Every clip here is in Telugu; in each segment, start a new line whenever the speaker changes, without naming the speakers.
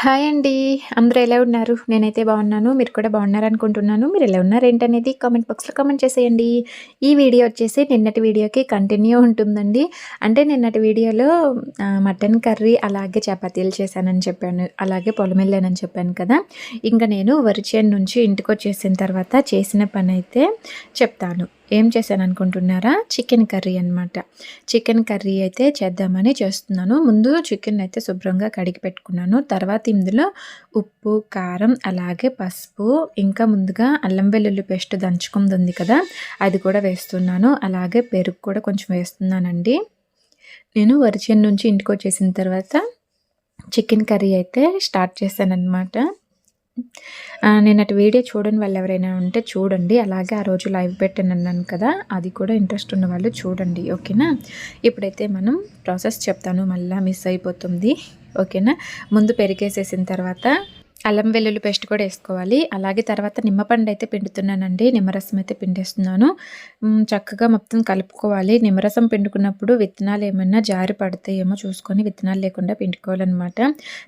హాయ్ అండి. అందరూ ఎలా ఉన్నారు? నేనైతే బాగున్నాను. మీరు కూడా బాగున్నారు అనుకుంటున్నాను మీరు ఎలా ఉన్నారు ఏంటనేది కామెంట్ బాక్స్లో కామెంట్ చేసేయండి. ఈ వీడియో వచ్చేసి నిన్నటి వీడియోకి కంటిన్యూ ఉంటుందండి. అంటే నిన్నటి వీడియోలో మటన్ కర్రీ అలాగే చపాతీలు చేశానని చెప్పాను. అలాగే పొలం వెళ్ళానని చెప్పాను కదా. ఇంకా నేను వరిచేను నుంచి ఇంటికి వచ్చేసిన తర్వాత చేసిన పని అయితే చెప్తాను. ఏం చేశాను అనుకుంటున్నారా? చికెన్ కర్రీ అనమాట చికెన్ కర్రీ అయితే చేద్దామని చేస్తున్నాను. ముందు చికెన్ అయితే శుభ్రంగా కడిగి పెట్టుకున్నాను. తర్వాత ఇందులో ఉప్పు కారం అలాగే పసుపు ఇంకా ముందుగా అల్లం వెల్లుల్లి పేస్ట్ దంచుకుంది ఉంది కదా అది కూడా వేస్తున్నాను. అలాగే పెరుగు కూడా కొంచెం వేస్తున్నానండి. నేను వరిచేను నుంచి ఇంటికి వచ్చేసిన తర్వాత చికెన్ కర్రీ అయితే స్టార్ట్ చేశాను అనమాట నేను అటు వీడియో చూడని వాళ్ళు ఎవరైనా ఉంటే చూడండి. అలాగే ఆ రోజు లైవ్ పెట్టినన్నాను కదా అది కూడా ఇంట్రెస్ట్ ఉన్న వాళ్ళు చూడండి. ఓకేనా? ఇప్పుడైతే మనం ప్రాసెస్ చెప్తాను. మళ్ళీ మిస్ అయిపోతుంది. ఓకేనా? ముందు పెరిగేసేసిన తర్వాత అల్లం వెల్లుల్లి పేస్ట్ కూడా వేసుకోవాలి. అలాగే తర్వాత నిమ్మపండు అయితే పిండుతున్నానండి. నిమ్మరసం అయితే పిండేస్తున్నాను. చక్కగా మొత్తం కలుపుకోవాలి. నిమ్మరసం పిండుకున్నప్పుడు విత్తనాలు ఏమైనా జారి పడతాయేమో చూసుకొని విత్తనాలు లేకుండా పిండుకోవాలన్నమాట.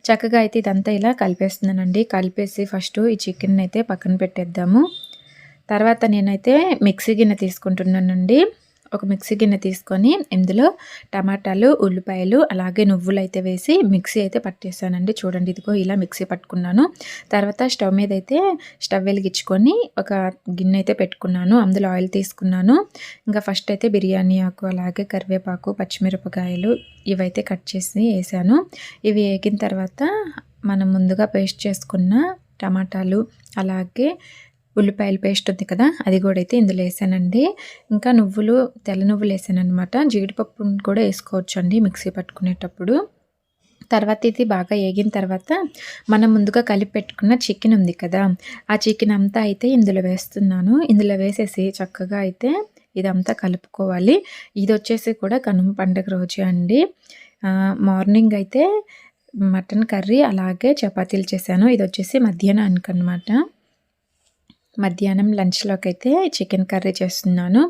చక్కగా అయితే ఇదంతా ఇలా కలిపేస్తున్నానండి. కలిపేసి ఫస్ట్ ఈ చికెన్ అయితే పక్కన పెట్టేద్దాము. తర్వాత నేనైతే మిక్సీ గిన్నె తీసుకుంటున్నానండి. ఒక మిక్సీ గిన్నె తీసుకొని ఇందులో టమాటాలు ఉల్లిపాయలు అలాగే నువ్వులు అయితే వేసి మిక్సీ అయితే పట్టేసానండి. చూడండి ఇదిగో ఇలా మిక్సీ పట్టుకున్నాను. తర్వాత స్టవ్ మీద అయితే స్టవ్ వెలిగించుకొని ఒక గిన్నె అయితే పెట్టుకున్నాను. అందులో ఆయిల్ తీసుకున్నాను. ఇంకా ఫస్ట్ అయితే బిర్యానీ ఆకు అలాగే కరివేపాకు పచ్చిమిరపకాయలు ఇవైతే కట్ చేసి వేసాను. ఇవి వేగిన తర్వాత మనం ముందుగా పేస్ట్ చేసుకున్న టమాటాలు అలాగే ఉల్లిపాయల పేస్ట్ ఉంది కదా అది కూడా అయితే ఇందులో వేసానండి. ఇంకా నువ్వులు తెల్ల నువ్వులు వేసాను అనమాట జీడిపప్పు కూడా వేసుకోవచ్చు అండి మిక్సీ పట్టుకునేటప్పుడు. తర్వాత ఇది బాగా వేగిన తర్వాత మనం ముందుగా కలిపి పెట్టుకున్న చికెన్ ఉంది కదా ఆ చికెన్ అంతా అయితే ఇందులో వేస్తున్నాను. ఇందులో వేసేసి చక్కగా అయితే ఇదంతా కలుపుకోవాలి. ఇది వచ్చేసి కూడా కనుమ పండుగ రోజు అండి. మార్నింగ్ అయితే మటన్ కర్రీ అలాగే చపాతీలు చేశాను. ఇది వచ్చేసి మధ్యాహ్నానికి అనమాట మధ్యాహ్నం లంచ్లోకి అయితే చికెన్ కర్రీ చేస్తున్నాను.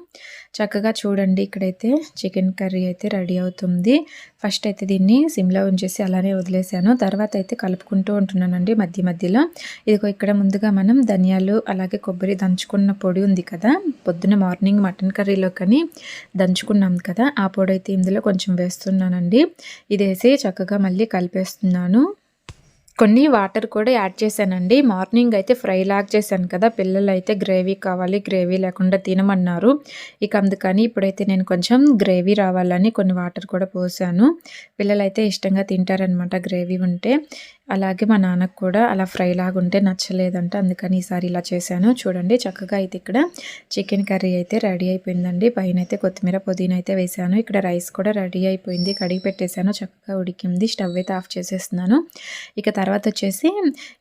చక్కగా చూడండి ఇక్కడైతే చికెన్ కర్రీ అయితే రెడీ అవుతుంది. ఫస్ట్ అయితే దీన్ని సిమ్లో ఉంచేసి అలానే వదిలేసాను. తర్వాత అయితే కలుపుకుంటూ ఉంటున్నానండి మధ్య మధ్యలో. ఇదిగో ఇక్కడ ముందుగా మనం ధనియాలు అలాగే కొబ్బరి దంచుకున్న పొడి ఉంది కదా పొద్దున మార్నింగ్ మటన్ కర్రీలో కానీ దంచుకున్నాం కదా ఆ పొడి అయితే ఇందులో కొంచెం వేస్తున్నానండి. ఇది వేసి చక్కగా మళ్ళీ కలిపేస్తున్నాను. కొన్ని వాటర్ కూడా యాడ్ చేశానండి. మార్నింగ్ అయితే ఫ్రై లాగ్ చేశాను కదా పిల్లలు అయితే గ్రేవీ కావాలి గ్రేవీ లేకుండా తినమన్నారు. ఇక అందుకని ఇప్పుడైతే నేను కొంచెం గ్రేవీ రావాలని కొన్ని వాటర్ కూడా పోసాను. పిల్లలు అయితే ఇష్టంగా తింటారనమాట గ్రేవీ ఉంటే. అలాగే మా నాన్నకు కూడా అలా ఫ్రై లాగా ఉంటే నచ్చలేదంట అందుకని ఈసారి ఇలా చేశాను. చూడండి చక్కగా అయితే ఇక్కడ చికెన్ కర్రీ అయితే రెడీ అయిపోయిందండి. పైన అయితే కొత్తిమీర పుదీనా అయితే వేసాను ఇక్కడ రైస్ కూడా రెడీ అయిపోయింది. కడిగి పెట్టేశాను. చక్కగా ఉడికింది. స్టవ్ అయితే ఆఫ్ చేసేస్తున్నాను. ఇక తర్వాత వచ్చేసి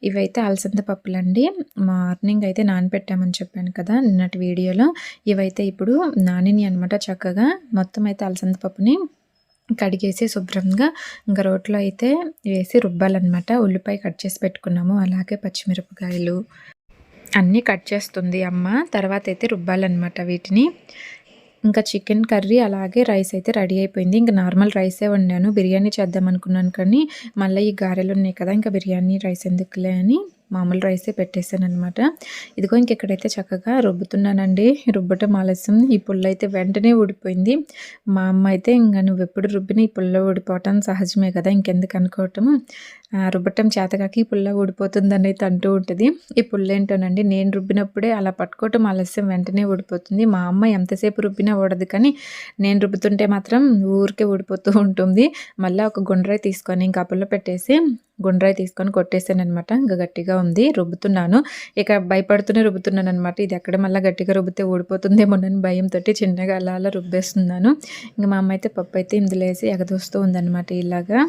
ఇవైతే అలసంద పప్పులండి. మార్నింగ్ అయితే నానబెట్టామని చెప్పాను కదా నిన్నటి వీడియోలో. ఇవైతే ఇప్పుడు నానిని అనమాట చక్కగా మొత్తం అయితే అలసంద పప్పుని కడిగేసి శుభ్రంగా ఇంకా రోట్లో అయితే వేసి రుబ్బాలన్నమాట. ఉల్లిపాయ కట్ చేసి పెట్టుకున్నాము. అలాగే పచ్చిమిరపకాయలు అన్నీ కట్ చేస్తుంది అమ్మ. తర్వాత అయితే రుబ్బాలన్నమాట వీటిని. ఇంకా చికెన్ కర్రీ అలాగే రైస్ అయితే రెడీ అయిపోయింది. ఇంకా నార్మల్ రైసే వండాను. బిర్యానీ చేద్దాం అనుకున్నాను కానీ మళ్ళీ ఈ గారెలు ఉన్నాయి కదా ఇంకా బిర్యానీ రైస్ ఎందుకులే అని మామూలు రైసే పెట్టేశాను అనమాట ఇదిగో ఇంకెక్కడైతే చక్కగా రుబ్బుతున్నానండి రుబ్బటం ఆలస్యం. ఈ పుల్ల అయితే వెంటనే ఊడిపోయింది. మా అమ్మ అయితే ఇంకా నువ్వు ఎప్పుడు రుబ్బిన ఈ పుల్ల ఊడిపోవటం సహజమే కదా ఇంకెందుకు అనుకోవటం రుబ్బటం చేతకాకి ఈ పుల్ల ఊడిపోతుంది అంటూ ఉంటుంది. ఈ పుల్ల ఏంటోనండి నేను రుబ్బినప్పుడే అలా పట్టుకోవటం ఆలస్యం వెంటనే ఊడిపోతుంది. మా అమ్మ ఎంతసేపు రుబ్బినా ఊడదు కానీ నేను రుబ్బుతుంటే మాత్రం ఊరికే ఊడిపోతూ ఉంటుంది. మళ్ళీ ఒక గుండ్రాయి తీసుకొని ఇంకా పుల్ల పెట్టేసి గుండ్రాయి తీసుకొని కొట్టేసాను అనమాట ఇంకా గట్టిగా ఉంది రుబ్బుతున్నాను. ఇక భయపడుతూనే రుబ్బుతున్నాను అనమాట ఇది ఎక్కడ మళ్ళీ గట్టిగా రుబ్బితే ఊడిపోతుందేమోనని భయంతో చిన్నగా అలా అలా రుబ్బేస్తున్నాను. ఇంకా మా అమ్మ అయితే పప్పు అయితే ఇందులో వేసి ఎగదోస్తూ ఉందన్నమాట ఇలాగా.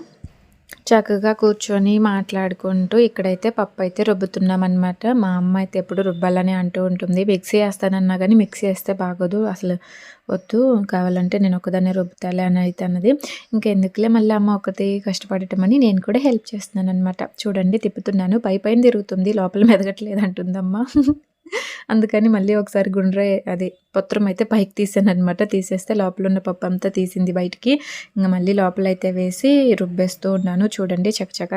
చక్కగా కూర్చొని మాట్లాడుకుంటూ ఇక్కడైతే పప్పు అయితే రుబ్బుతున్నాం అనమాట మా అమ్మ అయితే ఎప్పుడు రుబ్బాలని అంటూ ఉంటుంది. మిక్సీ వేస్తానన్నా కానీ మిక్సీ వేస్తే బాగోదు. అసలు వద్దు. కావాలంటే నేను ఒకదాన్ని రుబ్బుతాలే అని అయితే అన్నది. ఇంకెందుకులే మళ్ళీ అమ్మ ఒకటి కష్టపడటం అని నేను కూడా హెల్ప్ చేస్తున్నాను అనమాట చూడండి తిప్పుతున్నాను. పై పైన తిరుగుతుంది. లోపల మెదగట్లేదు అంటుందమ్మ. అందుకని మళ్ళీ ఒకసారి గుండ్ర అది పత్రం అయితే పైకి తీసాను అనమాట తీసేస్తే లోపల ఉన్న పప్పు అంతా తీసింది బయటికి. ఇంకా మళ్ళీ లోపల అయితే వేసి రుబ్బేస్తూ ఉన్నాను. చూడండి చకచక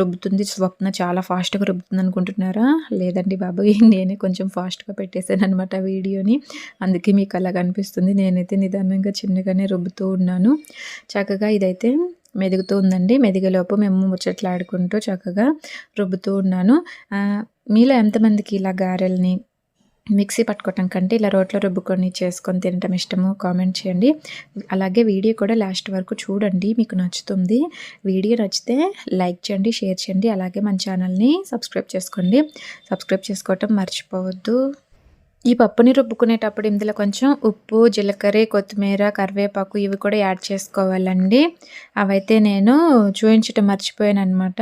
రుబ్బుతుంది. స్వప్న చాలా ఫాస్ట్గా రుబ్బుతుంది అనుకుంటున్నారా లేదండి బాబు నేనే కొంచెం ఫాస్ట్గా పెట్టేశాను అనమాట వీడియోని. అందుకే మీకు అలా కనిపిస్తుంది నేనైతే నిదానంగా చిన్నగానే రుబ్బుతూ ఉన్నాను. చక్కగా ఇదైతే మెదుగుతూ ఉందండి. మెదిగేలోపు మేము ముచ్చట్లాడుకుంటూ చక్కగా రుబ్బుతూ ఉన్నాను. మీలో ఎంతమందికి ఇలా గారెల్ని మిక్సీ పట్టుకోవటం కంటే ఇలా రోట్లో రుబ్బుకొని చేసుకొని తినటం ఇష్టమో కామెంట్ చేయండి. అలాగే వీడియో కూడా లాస్ట్ వరకు చూడండి మీకు నచ్చుతుంది. వీడియో నచ్చితే లైక్ చేయండి షేర్ చేయండి అలాగే మన ఛానల్ని సబ్స్క్రైబ్ చేసుకోండి. సబ్స్క్రైబ్ చేసుకోవటం మర్చిపోవద్దు. ఈ పప్పుని రుబ్బుకునేటప్పుడు ఇందులో కొంచెం ఉప్పు జీలకర్ర కొత్తిమీర కరివేపాకు ఇవి కూడా యాడ్ చేసుకోవాలండి. అవైతే నేను చూపించటం మర్చిపోయాను అనమాట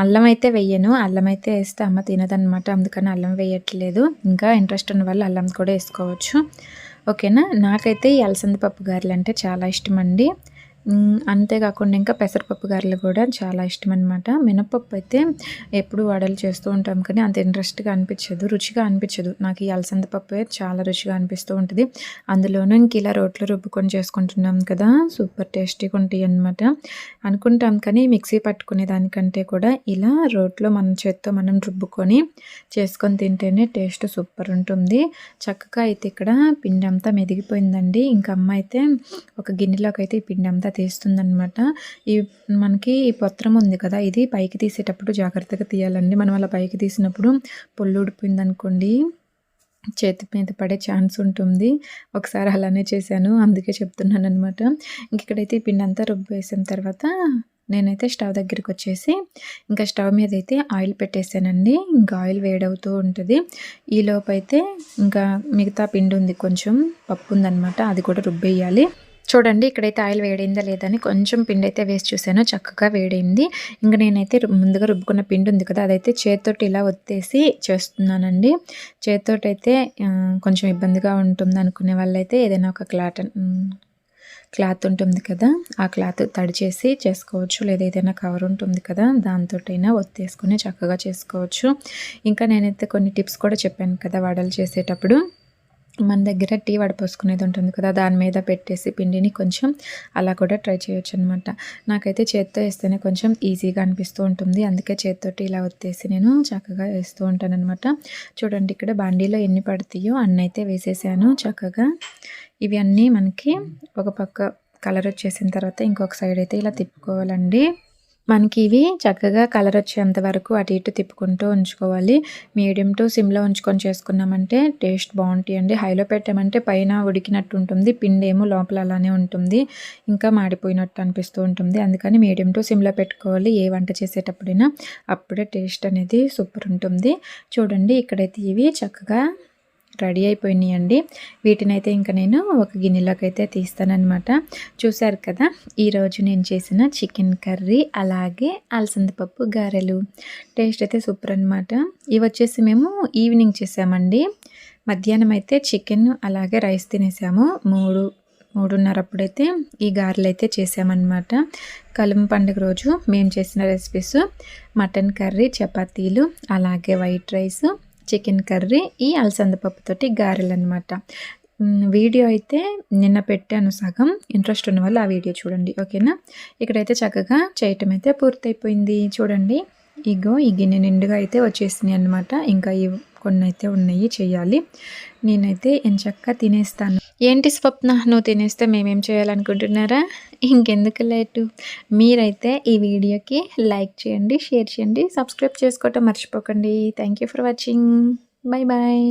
అల్లం అయితే వెయ్యను అల్లం అయితే వేస్తే అమ్మ తినదనమాట అందుకని అల్లం వేయట్లేదు. ఇంకా ఇంట్రెస్ట్ ఉన్న వాళ్ళు అల్లం కూడా వేసుకోవచ్చు. ఓకేనా? నాకైతే ఈ అలసంద పప్పు గారెలు అంటే చాలా ఇష్టం అండి అంతేకాకుండా ఇంకా పెసరపప్పు గారెలు కూడా చాలా ఇష్టం అనమాట మినపప్పు అయితే ఎప్పుడు వడలు చేస్తూ ఉంటాం కానీ అంత ఇంట్రెస్ట్గా అనిపించదు రుచిగా అనిపించదు. నాకు ఈ అలసంద పప్పు చాలా రుచిగా అనిపిస్తూ ఉంటుంది. అందులోనూ ఇంక ఇలా రోట్లో రుబ్బుకొని చేసుకుంటున్నాం కదా సూపర్ టేస్టీగా ఉంటాయి అనమాట అనుకుంటాం కానీ మిక్సీ పట్టుకునే దానికంటే కూడా ఇలా రోట్లో మన చేత్తో మనం రుబ్బుకొని చేసుకొని తింటేనే టేస్ట్ సూపర్ ఉంటుంది. చక్కగా అయితే ఇక్కడ పిండి అంతా మెదిగిపోయిందండి. ఇంకా అమ్మ అయితే ఒక గిన్నెలోకి అయితే ఈ పిండి అంతా తీస్తుందనమాట ఈ మనకి ఈ పత్రం ఉంది కదా ఇది పైకి తీసేటప్పుడు జాగ్రత్తగా తీయాలండి. మనం అలా పైకి తీసినప్పుడు పొల్లు ఊడిపోయింది అనుకోండి చేతి మీద పడే ఛాన్స్ ఉంటుంది. ఒకసారి అలానే చేశాను అందుకే చెప్తున్నాను అనమాట ఇంక ఇక్కడైతే ఈ పిండి అంతా రుబ్బు వేసిన తర్వాత నేనైతే స్టవ్ దగ్గరికి వచ్చేసి ఇంకా స్టవ్ మీద అయితే ఆయిల్ పెట్టేసానండి. ఇంకా ఆయిల్ వేడవుతూ ఉంటుంది. ఈలోపు అయితే ఇంకా మిగతా పిండి ఉంది కొంచెం పప్పు ఉందనమాట అది కూడా రుబ్బేయాలి. చూడండి ఇక్కడైతే ఆయిల్ వేడైందా లేదని కొంచెం పిండి అయితే వేసి చూసాను చక్కగా వేడైంది. ఇంకా నేనైతే ముందుగా రుబ్బుకున్న పిండి ఉంది కదా అదైతే చేతితోటి ఇలా ఒత్తేసి చేస్తున్నానండి. చేతితోటి అయితే కొంచెం ఇబ్బందిగా ఉంటుంది అనుకునే వాళ్ళైతే ఏదైనా ఒక క్లాట్ క్లాత్ ఉంటుంది కదా ఆ క్లాత్ తడి చేసి చేసుకోవచ్చు లేదా ఏదైనా కవర్ ఉంటుంది కదా దాంతోటైనా ఒత్తేసుకుని ఒత్తేసుకొని చక్కగా చేసుకోవచ్చు. ఇంకా నేనైతే కొన్ని టిప్స్ కూడా చెప్పాను కదా వడలు చేసేటప్పుడు. మన దగ్గర టీ వడపోసుకునేది ఉంటుంది కదా దాని మీద పెట్టేసి పిండిని కొంచెం అలా కూడా ట్రై చేయొచ్చు అనమాట నాకైతే చేత్తో వేస్తేనే కొంచెం ఈజీగా అనిపిస్తూ ఉంటుంది. అందుకే చేత్తోటి ఇలా వచ్చేసి నేను చక్కగా వేస్తూ ఉంటాను అనమాట చూడండి ఇక్కడ బాండీలో ఎన్ని పడతాయో అన్నీ అయితే వేసేసాను చక్కగా. ఇవి అన్నీ మనకి ఒక పక్క కలర్ వచ్చేసిన తర్వాత ఇంకొక సైడ్ అయితే ఇలా తిప్పుకోవాలండి. మనకి ఇవి చక్కగా కలర్ వచ్చేంత వరకు అటు ఇటు తిప్పుకుంటూ ఉంచుకోవాలి. మీడియం టు సిమ్లో ఉంచుకొని చేసుకున్నామంటే టేస్ట్ బాగుంటాయండి హైలో పెట్టామంటే పైన ఉడికినట్టు ఉంటుంది పిండి ఏమో లోపల అలానే ఉంటుంది ఇంకా మాడిపోయినట్టు అనిపిస్తూ ఉంటుంది. అందుకని మీడియం టు సిమ్లో పెట్టుకోవాలి. ఏ వంట చేసేటప్పుడైనా అప్పుడే టేస్ట్ అనేది సూపర్ ఉంటుంది. చూడండి ఇక్కడైతే ఇవి చక్కగా రెడీ అయిపోయినాయండి. వీటినైతే ఇంకా నేను ఒక గిన్నెలోకి అయితే తీస్తానమాట చూసారు కదా ఈరోజు నేను చేసిన చికెన్ కర్రీ అలాగే అలసందపప్పు గారెలు. టేస్ట్ అయితే సూపర్ అనమాట ఇవి వచ్చేసి మేము ఈవినింగ్ చేసామండి. మధ్యాహ్నం అయితే చికెన్ అలాగే రైస్ తినేసాము. మూడు మూడున్నర అప్పుడైతే ఈ గారెలు అయితే చేసామన్నమాట. కలుమ పండుగ రోజు మేము చేసిన రెసిపీస్ మటన్ కర్రీ చపాతీలు అలాగే వైట్ రైస్ చికెన్ కర్రీ ఈ అలసంద పప్పుతోటి గారెలు అనమాట వీడియో అయితే నిన్న పెట్టాను సగం. ఇంట్రెస్ట్ ఉన్న వాళ్ళు ఆ వీడియో చూడండి ఓకేనా? ఇక్కడైతే చక్కగా చేయటం అయితే పూర్తయిపోయింది. చూడండి ఇగో ఈ గిన్నె నిండుగా అయితే వచ్చేసినాయి అనమాట ఇంకా ఇవి కొన్ని అయితే ఉన్నాయి చేయాలి నేనైతే ఎంచక్క తినేస్తాను. ఏంటి స్వప్న? నువ్వు తినేస్తే మేమేం చేయాలనుకుంటున్నారా? ఇంకెందుకు లేటు? మీరైతే ఈ వీడియోకి లైక్ చేయండి షేర్ చేయండి సబ్స్క్రైబ్ చేసుకోవటం మర్చిపోకండి. Thank you for watching. Bye bye